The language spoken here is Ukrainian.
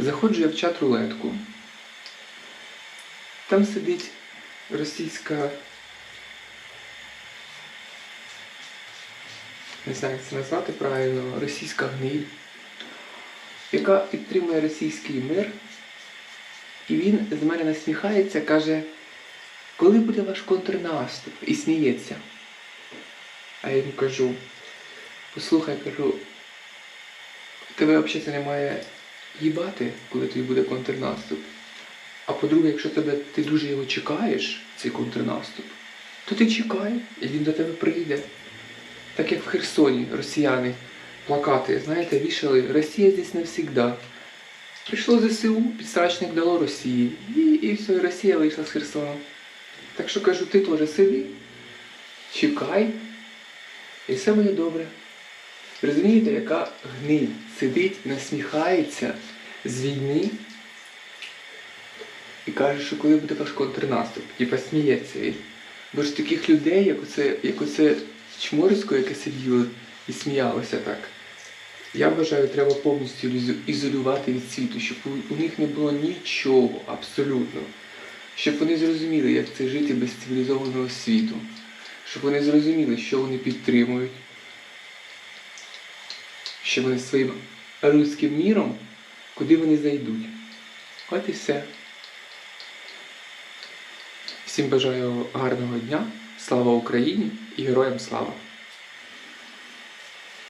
Заходжу я в чат рулетку. Там сидить російська. Не знаю, як це назвати правильно, російська гниль, яка підтримує російський мир. І він з мене насміхається, каже, коли буде ваш контрнаступ? І сміється. А я йому кажу, послухай, кажу, тебе взагалі це не їбати, коли тобі буде контрнаступ. А по-друге, якщо тебе, ти дуже його чекаєш, цей контрнаступ, то ти чекай, і він до тебе прийде. Так як в Херсоні росіяни плакати, знаєте, вішали Росія здесь навсегда. Прийшло ЗСУ, підстрачник дало Росії. І, і все, Росія вийшла з Херсона. Так що кажу, ти теж сиди, чекай, і все буде добре. Розумієте, яка гниль сидить, насміхається з війни і каже, що коли буде ваш контрнаступ, типа сміється. І- Бо ж таких людей, як оце, як оце чморисько, яке сиділо і сміялося так. Я вважаю, треба повністю ізолювати від світу, щоб у них не було нічого абсолютно. Щоб вони зрозуміли, як це жити без цивілізованого світу. Щоб вони зрозуміли, що вони підтримують. Що вони своїм руським міром, куди вони зайдуть. От і все. Всім бажаю гарного дня. Слава Україні і героям слава!